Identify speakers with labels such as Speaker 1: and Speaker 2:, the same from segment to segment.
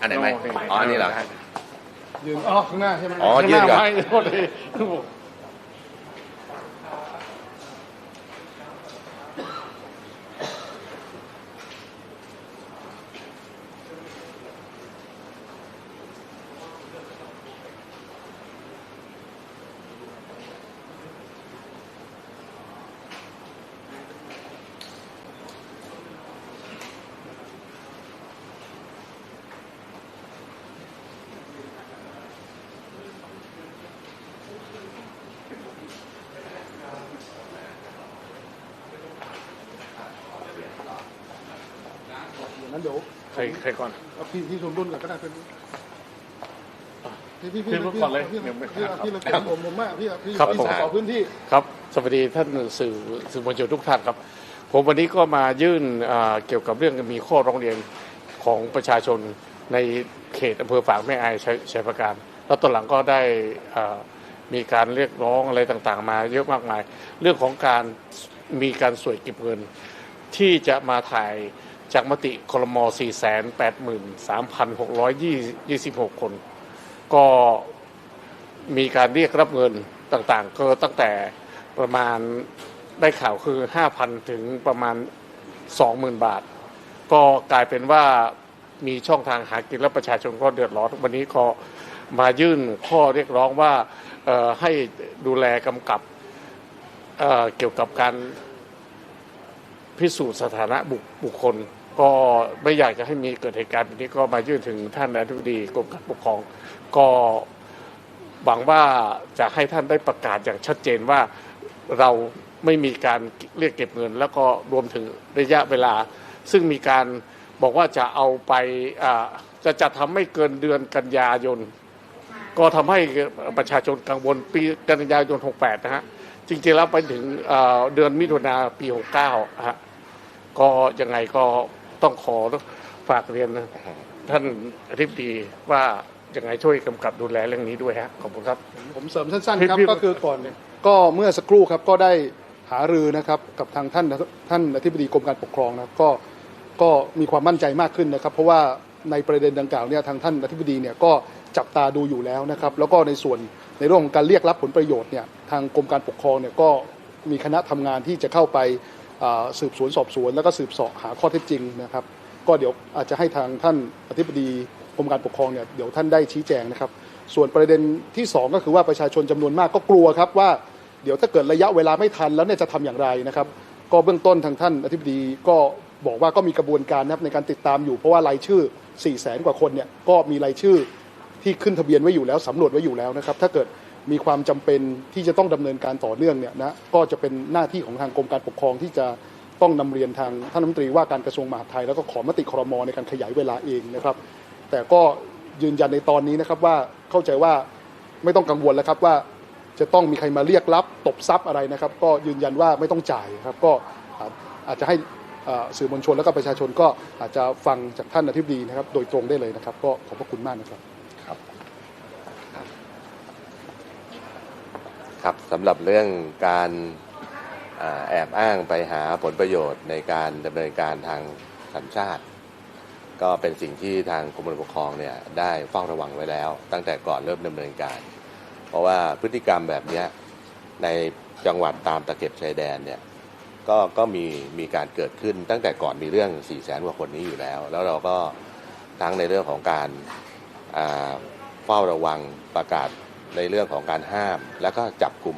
Speaker 1: อันไหนไหม
Speaker 2: โอเค
Speaker 1: อ๋ออันนี้เหรอ
Speaker 3: ยืนอ๋อข้างหน้าใช่ไหม
Speaker 1: อ๋อยืนก่อน
Speaker 2: ข้างหาไม่โทษที
Speaker 3: ดี๋ยว
Speaker 2: ใครใครก่อน
Speaker 3: เอาพี่พี่ชมรุ่นก่อนก็ได้เป็นพี่พี่
Speaker 2: พี่รุ่นก่อนเลย
Speaker 3: พี่
Speaker 2: เดี๋ยวไม่
Speaker 3: พี่พี่เลยผมผมผมมากพี่พี่
Speaker 2: ครับ
Speaker 3: พี่
Speaker 2: ผม
Speaker 3: สอพื้นที่
Speaker 2: ครับ สวัสดีท่านสื่อสื่อมวลชนทุกท่านครับ ผมวันนี้ก็มายื่นอ่าเกี่ยวกับเรื่องมีข้อร้องเรียนของประชาชนในเขตอำเภอฝางแม่อายชัยชัยประการ แล้วตอนหลังก็ได้อ่ามีการเรียกร้องอะไรต่างๆ มาเยอะมากมาย เรื่องของการมีการสวยเก็บเงินที่จะมาถ่าย จากมติคลม483,626 คน ก็มีการเรียกรับเงินต่างๆ ก็ตั้งแต่ประมาณได้ข่าวคือ 5,000 ถึงประมาณ 20,000 บาท ก็กลายเป็นว่ามีช่องทางหากินและประชาชนก็เดือดร้อน วันนี้ก็มายื่นข้อเรียกร้องว่าให้ดูแลกำกับเเกี่ยวกับการ พิสูจน์สถานะบุคบุคคล ก็ไม่อยากจะให้มีเกิดเหตุการณ์แบบนี้ก็มายื่นถึงท่านอธิบดีกรมการปกครอง ก็หวังว่าจะให้ท่านได้ประกาศอย่างชัดเจนว่าเราไม่มีการเรียกเก็บเงิน แล้วก็รวมถึงระยะเวลา ซึ่งมีการบอกว่าจะเอาไปจะจัดทำไม่เกินเดือนกันยายน ก็ทำให้ประชาชนกังวลปีกันยายน 68 นะฮะ จริงๆแล้วไปถึงเอ่อเดือนมิถุนาปี 69ฮะ ก็ยังไงก็ต้องขอฝากเรียนท่านอธิบดีว่ายังไงช่วยกำกับดูแลเรื่องนี้ด้วยฮะขอบคุณครับ
Speaker 3: ผมเสริมสั้นๆครับ
Speaker 2: พี่
Speaker 3: ก็คือก่อนก็เมื่อสักครู่ครับก็ได้หารือนะครับกับทางท่านท่านอธิบดีกรมการปกครองนะครับก็ก็มีความมั่นใจมากขึ้นนะครับ เพราะว่าในประเด็นดังกล่าวเนี่ยทางท่านอธิบดีเนี่ยก็จับตาดูอยู่แล้วนะครับ แล้วก็ในส่วนในเรื่องของการเรียกรับผลประโยชน์เนี่ยทางกรมการปกครองเนี่ยก็มีคณะทำงานที่จะเข้าไปอ่า สืบสวนสอบสวน แล้วก็สืบสอบหาข้อเท็จจริงนะครับ ก็เดี๋ยวอาจจะให้ทางท่านอธิบดีกรมการปกครองเนี่ยเดี๋ยวท่านได้ชี้แจงนะครับ ส่วนประเด็นที่สองก็คือว่าประชาชนจำนวนมากก็กลัวครับว่าเดี๋ยวถ้าเกิดระยะเวลาไม่ทันแล้วเนี่ยจะทำอย่างไรนะครับ ก็เบื้องต้นทางท่านอธิบดีก็บอกว่าก็มีกระบวนการนะครับในการติดตามอยู่เพราะว่ารายชื่อ4 0 0แสนกว่าคนเนี่ยก็มีรายชื่อที่ขึ้นทะเบียนไว้อยู่แล้วสำรวจไว้อยู่แล้วนะครับ ถ้าเกิด มีความจำเป็นที่จะต้องดำเนินการต่อเนื่องเนี่ยนะก็จะเป็นหน้าที่ของทางกรมการปกครองที่จะต้องนำเรียนทางท่านรัฐมนตรีว่าการกระทรวงมหาดไทย แล้วก็ขอมติครมในการขยายเวลาเองนะครับ แต่ก็ยืนยันในตอนนี้นะครับว่าเข้าใจว่าไม่ต้องกังวลแล้วครับว่าจะต้องมีใครมาเรียกรับตบทรัพย์อะไรนะครับ ก็ยืนยันว่าไม่ต้องจ่ายครับก็อาจจะให้สื่อมวลชนแล้วก็ประชาชนก็อาจจะฟังจากท่านอธิบดีนะครับ โดยตรงได้เลยนะครับ ก็ขอบพระคุณมากนะครับ
Speaker 4: ครับสำหรับเรื่องการแอบอ้างไปหาผลประโยชน์ในการดำเนินการทางสัญชาติ ก็เป็นสิ่งที่ทางกรมการปกครองเนี่ยได้เฝ้าระวังไว้แล้ว ตั้งแต่ก่อนเริ่มดำเนินการ เพราะว่าพฤติกรรมแบบนี้ในจังหวัดตามตะเข็บชายแดนเนี่ยก็ก็มีมีการเกิดขึ้นตั้งแต่ก่อนมีเรื่อง4ี่แสนกว่าคนนี้อยู่แล้ว แล้วเราก็ทั้งในเรื่องของการเฝ้าระวังประกาศ ในเรื่องของการห้ามแล้วก็จับกลุ่ม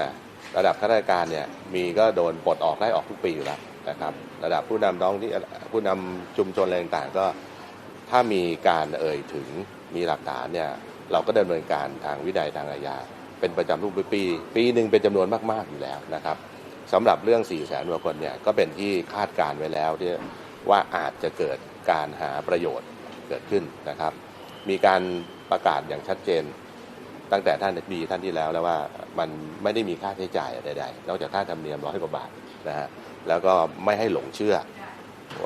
Speaker 4: นะระดับข้าราชการเนี่ยมีก็โดนปลดออกได้ออกทุกปีอยู่แล้วนะครับ ระดับผู้นำท้องที่ผู้นำชุมชนอะไรต่างๆ ก็ถ้ามีการเอ่ยถึงมีหลักฐานเนี่ยเราก็ดำเนินการทางวินัยทางอาญาเป็นประจำทุกปี ปีหนึ่งเป็นจำนวนมากๆอยู่แล้วนะครับสำหรับเรื่อง4ี่แสนกว่าคนเนี่ยก็เป็นที่คาดการณ์ไว้แล้วที่ว่าอาจจะเกิดการหาประโยชน์เกิดขึ้นนะครับ มีการประกาศอย่างชัดเจน ตั้งแต่ท่านดีท่านที่แล้วแล้วว่ามันไม่ได้มีค่าใช้จ่ายใดๆนอกจากค่าธรรมเนียมร้อยกว่าบาทนะฮะแล้วก็ไม่ให้หลงเชื่อ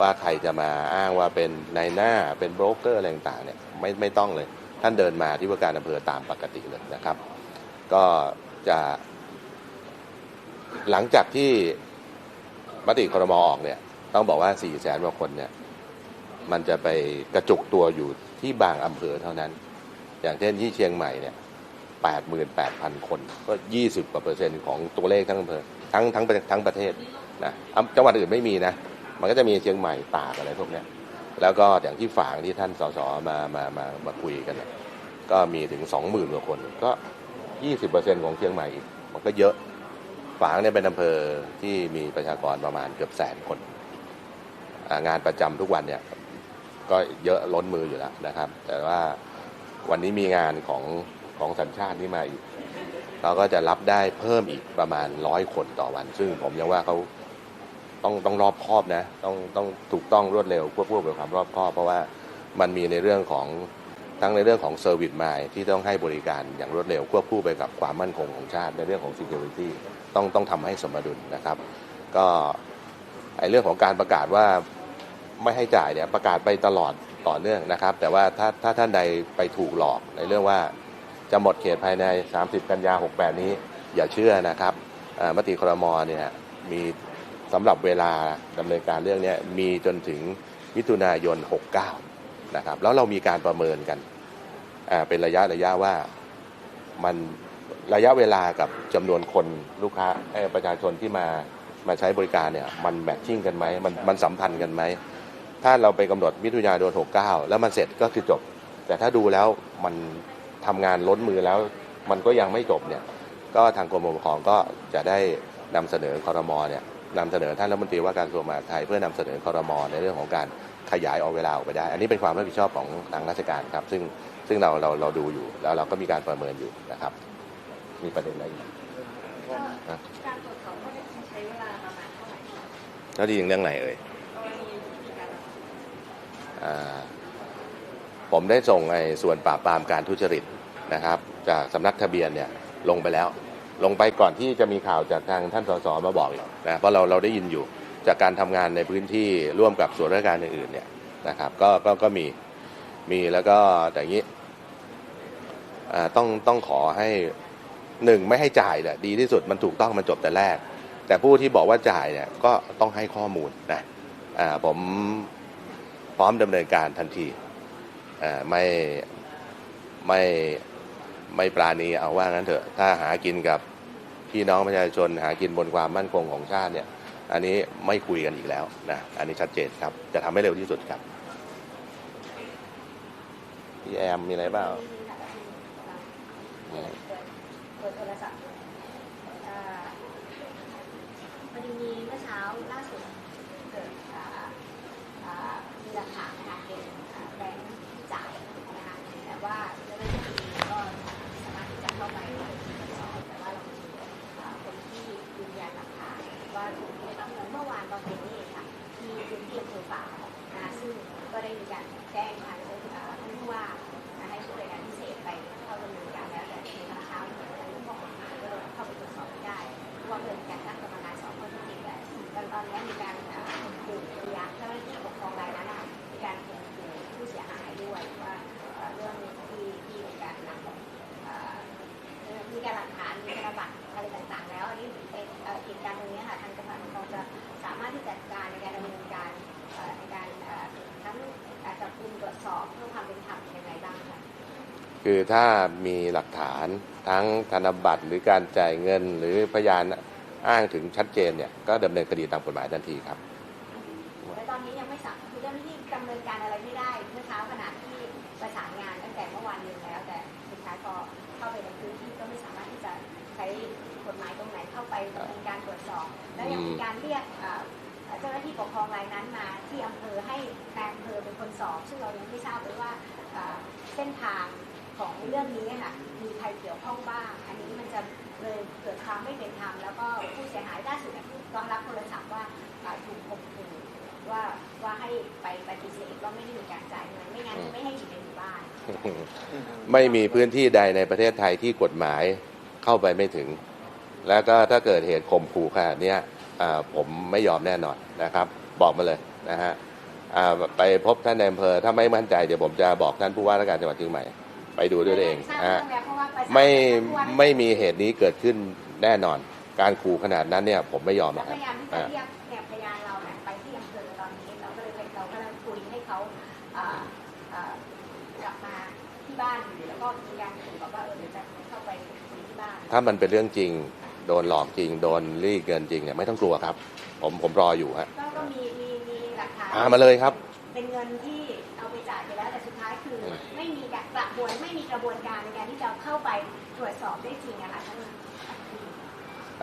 Speaker 4: ว่าใครจะมาอ้างว่าเป็นนายหน้าเป็นโบรกเกอร์อะไรต่างๆเนี่ยไม่ไม่ต้องเลย ท่านเดินมาที่ว่าการอำเภอตามปกติเลยนะครับ ก็จะ หลังจากที่มติครมออกเนี่ย ต้องบอกว่า4ี่แสนกว่าคนเนี่ยมันจะไปกระจุกตัวอยู่ที่บางอำเภอเท่านั้น อย่างเช่นที่เชียงใหม่เนี่ย แปดหมื่นแปดพันคน ก็ยี่สิบกว่าเปอร์เซ็นต์ของตัวเลขทั้งอำเภอทั้งทั้งทั้งประเทศนะจังหวัดอื่นไม่มีนะ มันก็จะมีเชียงใหม่ตากอะไรพวกนี้แล้วก็อย่างที่ฝางที่ท่านสสมามามามาคุยกันเนี่ยก็มีถึงสองหมื่นกว่าคน ก็ยี่สิบเปอร์เซ็นต์ของเชียงใหม่อีกมันก็เยอะฝางเนี่ยเป็นอำเภอที่มีประชากรประมาณเกือบแสนคน งานประจำทุกวันเนี่ยก็เยอะล้นมืออยู่แล้วนะครับ แต่ว่าวันนี้มีงานของ ของสัญชาตินี่มาอีกเราก็จะรับได้เพิ่มอีกประมาณร้อยคนต่อวัน ซึ่งผมยังว่าเขาต้องต้องรอบคอบนะ ต้องต้องถูกต้องรวดเร็วควบคู่กับความรอบคอบ เพราะว่ามันมีในเรื่องของทั้งในเรื่องของเซอร์วิสมายที่ต้องให้บริการอย่างรวดเร็วควบคู่ไปกับความมั่นคงของชาติ ในเรื่องของ security ต้องต้องทำให้สมดุลนะครับ ก็ไอเรื่องของการประกาศว่าไม่ให้จ่ายเนี่ยประกาศไปตลอดต่อเนื่องนะครับ แต่ว่าถ้าถ้าท่านใดไปถูกหลอกในเรื่องว่า จะหมดเขตภายใน 30 กันยา 68 นี้ อย่าเชื่อนะครับมติครมเนี่ยมีสำหรับเวลาดำเนินการเรื่องนี้มีจนถึงมิถุนายน 69 นะครับ แล้วเรามีการประเมินกันเป็นระยะระยะว่ามันระยะเวลากับจำนวนคนลูกค้าประชาชนที่มามาใช้บริการเนี่ยมันแมทชิ่งกันไหมมันมันสัมพันธ์กันไหม ถ้าเราไปกำหนดมิถุนายน 69 แล้วมันเสร็จก็คือจบ แต่ถ้าดูแล้วมัน ทำงานล้นมือแล้วมันก็ยังไม่จบเนี่ยก็ทางกรมปกครองก็จะได้นำเสนอคอรมอเนี่ยนำเสนอท่านรัฐมนตรีว่าการกระทรวงมหาดไทย เพื่อนำเสนอคอรมอในเรื่องของการขยายออกเวลาออกไปได้ อันนี้เป็นความรับผิดชอบของทางราชการครับ ซึ่งซึ่งเราเราเราดูอยู่แล้วเราก็มีการประเมินอยู่นะครับ มีประเด็นอะไรอีก
Speaker 1: การตรวจสอบข้อเท็จจริงใช้เวลาประมาณเท่าไหร่คะ
Speaker 4: แล้วที่ยิงเรื่องไหนเอ่ย
Speaker 1: กรณีที่มีการ
Speaker 4: อ่า ผมได้ส่งไอ้ส่วนปราบปรามการทุจริตนะครับ จากสำนักทะเบียนเนี่ยลงไปแล้ว ลงไปก่อนที่จะมีข่าวจากทางท่านสสมาบอกอีกนะเพราะเราเราได้ยินอยู่จากการทำงานในพื้นที่ร่วมกับส่วนราชการอื่นๆเนี่ยนะครับก็ก็ก็มีมีแล้วก็แต่อย่างนี้อ่าต้องต้องขอให้หนึ่งไม่ให้จ่ายเนี่ยดีที่สุดมันถูกต้องมันจบแต่แรก แต่ผู้ที่บอกว่าจ่ายเนี่ยก็ต้องให้ข้อมูลนะอ่าผมพร้อมดำเนินการทันที ไม่ไม่ไม่ปราณีเอาว่างั้นเถอะถ้าหากินกับพี่น้องประชาชนหากินบนความมั่นคงของชาติเนี่ย อันนี้ไม่คุยกันอีกแล้วนะอันนี้ชัดเจนครับ จะทำให้เร็วที่สุดครับพี่แอมมีอะไรบ้าง
Speaker 1: พอดีมีเมื่อเช้าล่าสุดเกิดอ่าอ่ามีหลักฐานนะคะเป็นอ่าแบงค์ที่จ่ายนะคะแต่ว่าเจ้าหน้าที่ก็สามารถที่จะเข้าไปตรวจสอบแต่ว่าเรามีอ่าคนที่ยืนยันหลักฐานว่าถูกได้รับ เงินเมื่อวานตอนเย็นนี่เองค่ะที่พื้นที่อำเภอฝางนะซึ่งก็ได้มีการแจ้งทางอ่าท่านผู้ว่าให้ผู้บริการพิเศษไปเข้าดำเนินการแล้วแต่ในตอนเช้าเนี่ยเรื่องข้อกฎหมาก็เลยเข้าไปตรวจสอบไม่ได้ว่าเกิดการตั้งกรรมการสอบข้อเท็จจริงแต่ตอนตอนนี้มีการข่มขู่พยา บัตรอะไรต่างๆ แล้วอันนี้เป็นเอ่อเหตุการณ์ตรงนี้ค่ะทางกรรมการปกครองจะสามารถที่จะจัดการในการดำเนินการเอ่อในการเอ่อทั้งเอ่อจับกุมตรวจสอบเพื่อความเป็นธรรมยังไงบ้างคะ
Speaker 4: คือถ้ามีหลักฐานทั้งธนบัตรหรือการจ่ายเงินหรือพยานอ้างถึงชัดเจนเนี่ยก็ดำเนินคดีตามกฎหมายทันทีครับ
Speaker 1: แต่ตอนนี้ยังไม่สามารถคือเจ้าหน้าที่ดำเนินการอะไรไม่ได้เมื่อเช้าขณะที่ประสานงานตั้งแต่เมื่อวานนี้แล้วแต่สุดท้ายพอเข้าไปในพื้นที่ก็ไม่สามารถที่จะใช้กฎหมายตรงไหนเข้าไปดำเนินการตรวจสอบ แล้วยังมีการเรียกเจ้าหน้าที่ปกครองรายนั้นมาที่อำเภอให้นายอำเภอเป็นคนสอบ ซึ่งเรายังไม่ทราบเลยว่าเส้นทางของเรื่องนี้ค่ะมีใครเกี่ยวข้องบ้าง อันนี้มันจะเลยเกิดความไม่เป็นธรรมแล้วก็ผู้เสียหายล่าสุดเนี่ยก็รับโทรศัพท์ว่าถูกข่มขู่ว่าว่าให้ไปปฏิเสธว่าไม่ได้มีการจ่ายเงินไม่งั้นไม่ให้อยู่ในหมู่บ้าน
Speaker 4: ไม่มีพื้นที่ใดในประเทศไทยที่กฎหมาย เข้าไปไม่ถึง แล้วก็ถ้าเกิดเหตุข่มขู่ขนาดเนี้ยอ่าผมไม่ยอมแน่นอนนะครับ บอกมาเลยนะฮะอ่าไปพบท่านในอำเภอถ้าไม่มั่นใจเดี๋ยวผมจะบอกท่านผู้ว่าราชการจังหวัดเชียงใหม่ไปดูด้วยตัวเอง
Speaker 1: ทราบ
Speaker 4: อ่า
Speaker 1: เรื่องแล้วเพราะว่าประสาน
Speaker 4: ไม่
Speaker 1: กับผู้ว่า
Speaker 4: ไม่มีเหตุนี้เกิดขึ้นแน่นอน การขู่ขนาดนั้นเนี่ยผมไม่ยอม
Speaker 1: แล้ว
Speaker 4: นะค
Speaker 1: พ
Speaker 4: รับ
Speaker 1: ก็มีการขู่บอกว่าเออเดี๋ยวจะเข้าไปคุยที่บ้าน
Speaker 4: ถ้ามันเป็นเรื่องจริง โดนหลอกจริง โดนรีดเงินจริงเนี่ยไม่ต้องกลัวครับ ผมผมรออยู่ฮะ
Speaker 1: ก็ก็มีมีมีหลักฐาน
Speaker 4: พามาเลยครับ
Speaker 1: เป็นเงินที่เอาไปจ่ายไปแล้วแต่สุดท้ายคือ ไม่มีกระบวนไม่มีกระบวนการในการที่จะเข้าไปตรวจสอบได้จริงอะค่ะท่าน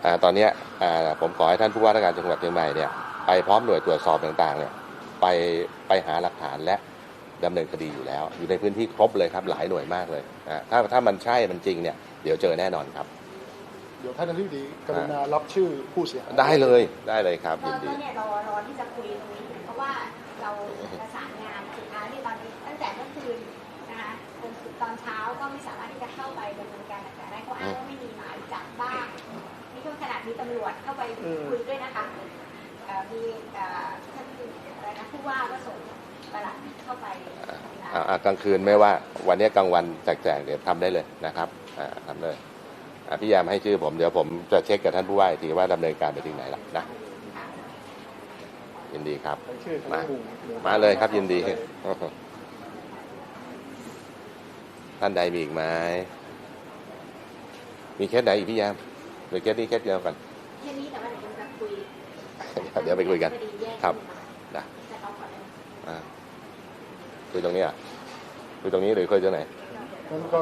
Speaker 4: อ่าตอนเนี้ยอ่าผมขอให้ท่านผู้ว่าราชการจังหวัดเชียงใหม่เนี่ยไปพร้อมหน่วยตรวจสอบต่างๆเนี่ยไปไปหาหลักฐานและ ดำเนินคดีอยู่แล้ว อยู่ในพื้นที่ครบเลยครับหลายหน่วยมากเลยนะถ้าถ้ามันใช่มันจริงเนี่ยเดี๋ยวเจอแน่นอนครับ
Speaker 3: เดี๋ยวท่านอธิบดีกรุณารับชื่อผู้เสียหาย
Speaker 4: ได้เลยได้เลยครับ
Speaker 1: ก็
Speaker 4: ยินดี
Speaker 1: ก็เนี่ยรอรอที่จะคุยตรงนี้อยู่เพราะว่าเราประสานงานสุดท้ายที่ตอนนี้ตั้งแต่เมื่อคืนนะคะจนถึงตอนเช้าก็ไม่สามารถที่จะเข้าไปดำเนินการต่างๆได้เพราะอ้างว่าไม่มีหมายจับบ้างนี่ก็ขนาดมีตำรวจเข้าไปคุยด้วยนะคะเอ่อมีเอ่อท่านอะไรนะผู้ว่าก็ส่ง ประหลัดเข้าไป
Speaker 4: อ่าอ่ากลางคืนไม่ว่า วันนี้กลางวันแจกๆเดี๋ยวทำได้เลยนะครับอ่าทำเลยอ่าพี่ยามให้ชื่อผมเดี๋ยวผมจะเช็คกับท่านผู้ว่าอีกทีว่าดำเนินการไปถึงไหนแล้วนะยินดีครับ
Speaker 3: ชื่อของ
Speaker 4: มา
Speaker 3: หมู่
Speaker 4: มาเลยครับยินดีท่านใดมีอีกไหมมีเคสไหนอีกพี่ยามหรือเคสนี้เคสเดียวกัน
Speaker 1: แค่นี้แต่ว่าเดี๋ยวจะคุย
Speaker 4: เดี๋ยวไปคุยกัน
Speaker 1: คดีแยก
Speaker 4: ครับ
Speaker 1: ขึ้นมา
Speaker 4: นะ คุยตรงนี้อะคุยตรงนี้หรือคุยตรงไหน
Speaker 3: งั้นก็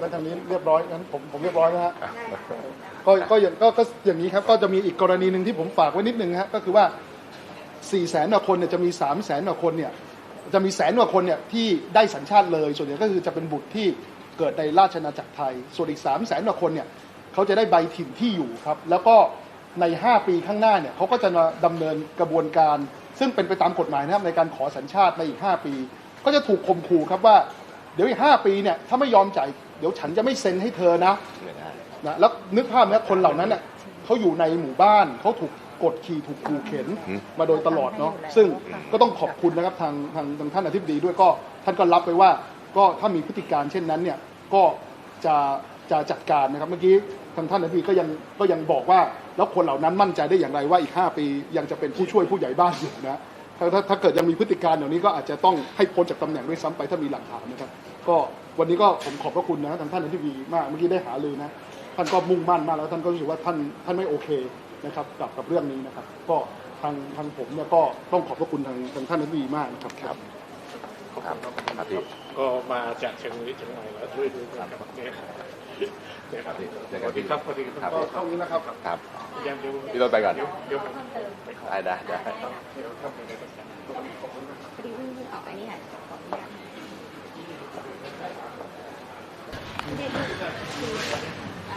Speaker 3: แล้วทางนี้เรียบร้อยงั้นผมผมเรียบร้อยนะฮะ
Speaker 1: ได้ค่ะ
Speaker 3: ก็ก็อย่างก็ก็อย่างนี้ครับ ก็จะมีอีกกรณีหนึ่งที่ผมฝากไว้นิดนึงฮะก็คือว่า4ี่แสนกว่าคนเนี่ยจะมี3ามแสนกว่าคนเนี่ย จะมีแสนกว่าคนเนี่ยที่ได้สัญชาติเลยส่วนใหญ่ก็คือจะเป็นบุตรที่เกิดในราชอาณาจักรไทย ส่วนอีก3ามแสนกว่าคนเนี่ยเขาจะได้ใบถิ่นที่อยู่ครับ แล้วก็ใน 5 ปีข้างหน้าเนี่ยเขาก็จะมาดำเนินกระบวนการ ซึ่งเป็นไปตามกฎหมายนะครับในการขอสัญชาติในอีก 5 ปี ก็จะถูกข่มขู่ครับว่า เดี๋ยวอีก5ปีเนี่ยถ้าไม่ยอมจ่ายเดี๋ยวฉันจะไม่เซ็นให้เธอนะ
Speaker 4: ไม่ได้
Speaker 3: นะแล้วนึกภาพนะคนเหล่านั้นเน่ะเขาอยู่ในหมู่บ้านเขาถูกกดขี่ถูกขู่เข็น
Speaker 4: อืม
Speaker 3: มาโดยตลอดเนาะซึ่งก็ต้องขอบคุณนะครับทางทางทางท่านอธิบดีด้วยก็ท่านก็รับไปว่าก็ถ้ามีพฤติการเช่นนั้นเนี่ยก็จะจะจัดการนะครับเมื่อกี้ทางท่านอธิบดีก็ยังก็ยังบอกว่า แล้วคนเหล่านั้นมั่นใจได้อย่างไรว่าอีก 5 ปียังจะเป็นผู้ช่วยผู้ใหญ่บ้านอยู่นะ ถ้าถ้าถ้าเกิดยังมีพฤติการเหล่านี้ก็อาจจะต้องให้พ้นจากตำแหน่งด้วยซ้ำไปถ้ามีหลักฐานนะครับ ก็วันนี้ก็ผมขอบพระคุณนะทางท่านอธิบดีมากเมื่อกี้ได้หาลือนะท่านก็มุ่งมั่นมากแล้วท่านก็รู้สึกว่าท่านท่านไม่โอเคนะครับกับกับเรื่องนี้นะครับ ก็ทางทางผมเนี่ยก็ต้องขอบพระคุณทางทางท่านอธิบดีมากนะครับ
Speaker 4: ครับ ครับครับพี่
Speaker 2: ก็มาจากเชียงรายเชียงใหม่แล้วด้วยด้วยกันครับเนี่ยเนี่ยครับ
Speaker 4: ครับพี่
Speaker 2: สวัสดีครับสวัสดีครับ
Speaker 4: ครับ
Speaker 3: ก็เท่านี้นะครับ
Speaker 4: ครับ
Speaker 2: ยังเดี๋ยว
Speaker 4: พี่รถไปก่อน
Speaker 2: เดี๋ยวเดี๋ยวผม
Speaker 1: เพิ่มเติม
Speaker 2: ไปขอ
Speaker 4: ได้ได้ได้
Speaker 1: พอดีเพิ่งออกไปนี่ค่ะขออนุญาต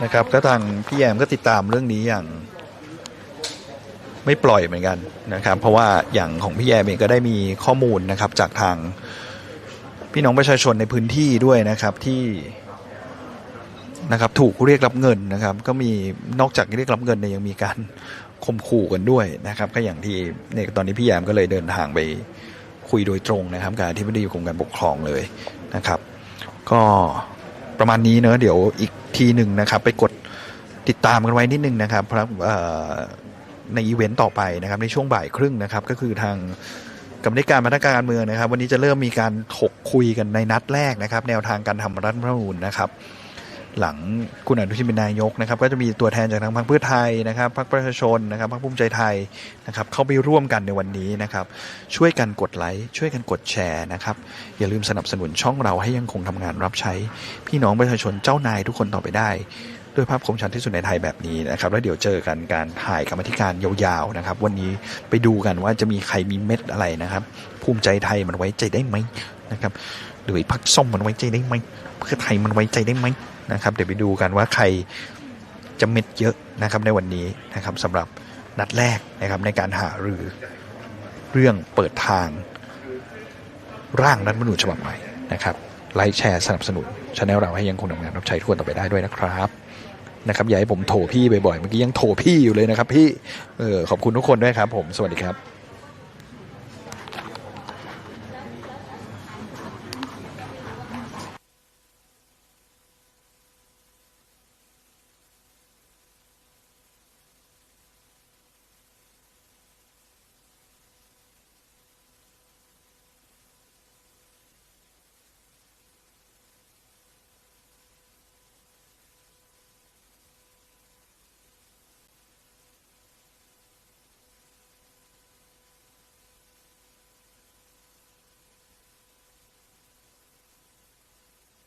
Speaker 5: นะครับ ก็ทางพี่แยมก็ติดตามเรื่องนี้อย่าง ไม่ปล่อยเหมือนกันนะครับ เพราะว่าอย่างของพี่แยมเองก็ได้มีข้อมูลนะครับ จากทางพี่น้องประชาชนในพื้นที่ด้วยนะครับที่ นะครับ ถูกเรียกรับเงินนะครับ ก็มีนอกจากเรียกรับเงินเนี่ยยังมีการข่มขู่กันด้วยนะครับ ก็อย่างที่เนี่ยตอนนี้พี่แยมก็เลยเดินทางไปคุยโดยตรงนะครับกับอธิบดีกรมการปกครองเลยนะครับ ก็ประมาณนี้เนอะเดี๋ยวอีกทีหนึ่งนะครับ ไปกดติดตามกันไว้นิดนึงนะครับเพราะในอีเวนต์ต่อไปนะครับ ในช่วงบ่ายครึ่งนะครับ ก็คือทางกรรมธิการมาตรการเมืองนะครับ วันนี้จะเริ่มมีการถกคุยกันในนัดแรกนะครับ แนวทางการทำรัฐธรรมนูญนะครับ หลังคุณอนุทินเป็นนายกนะครับ ก็จะมีตัวแทนจากทางพรรคเพื่อไทยนะครับพรรคประชาชนนะครับพรรคภูมิใจไทยนะครับ เข้าไปร่วมกันในวันนี้นะครับ ช่วยกันกดไลค์ช่วยกันกดแชร์นะครับ อย่าลืมสนับสนุนช่องเราให้ยังคงทำงานรับใช้ พี่น้องประชาชนเจ้านายทุกคนต่อไปได้ ด้วยภาพคมชัดที่สุดในไทยแบบนี้นะครับ แล้วเดี๋ยวเจอกันการถ่ายกรรมธิการยาวๆนะครับ วันนี้ไปดูกันว่าจะมีใครมีเม็ดอะไรนะครับ ภูมิใจไทยมันไว้ใจได้ไหมนะครับหรือพรรคส้มมันไว้ใจได้ไหมเพื่อไทยมันไว้ใจได้ไหม นะครับเดี๋ยวไปดูกันว่าใครจะเม็ดเยอะนะครับในวันนี้นะครับสำหรับนัดแรกนะครับในการหารือเรื่องเปิดทาง ร่างรัฐมนูญฉบับใหม่นะครับไลค์แชร์สนับสนุนช anel เราให้ยังคงทำงานรับใช้ทุกคนต่อไปได้ด้วยนะครับนะครับอย่าให้ผมโทรพี่บ่อยๆเมื่อกี้ยังโทรพี่อยู่เลยนะครับ พี่เออขอบคุณทุกคนด้วยครับ ผมสวัสดีครับ